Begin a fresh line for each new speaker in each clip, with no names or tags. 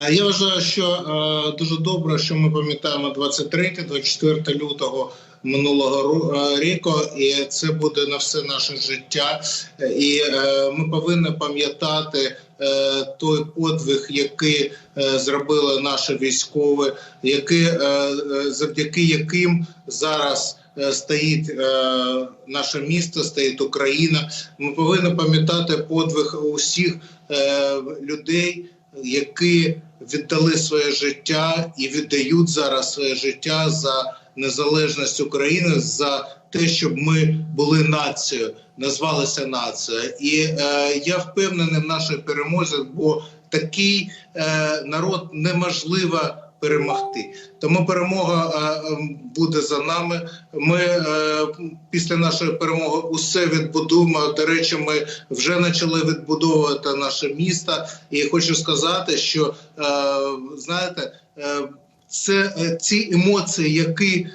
Я вважаю, що е, дуже добре, що ми пам'ятаємо 23-24 лютого минулого ру- е, року, і це буде на все наше життя. І е, ми повинні пам'ятати той подвиг, який зробили наші військові, завдяки яким зараз. Стоїть наше місто, стоїть Україна. Ми повинні пам'ятати подвиг усіх е, людей, які віддали своє життя і віддають зараз своє життя за незалежність України, за те, щоб ми були нацією, назвалися нацією. І е, я впевнений в нашій перемозі, бо такий е, народ неможливо перемогти. Тому перемога е, е, буде за нами. Ми е, після нашої перемоги усе відбудуємо. До речі, ми вже почали відбудовувати наше місто. І хочу сказати, що е, знаєте, це ці емоції, які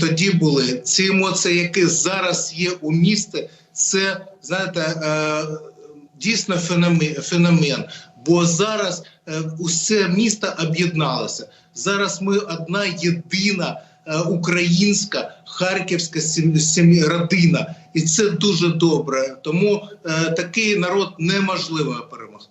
тоді були, ці емоції, які зараз є у місті, це знаєте, дійсно феномен. Бо зараз е, усе місто об'єдналося. Зараз ми одна єдина е, українська харківська сім- сім- родина, і це дуже добре. Тому е, такий народ неможливо перемогти.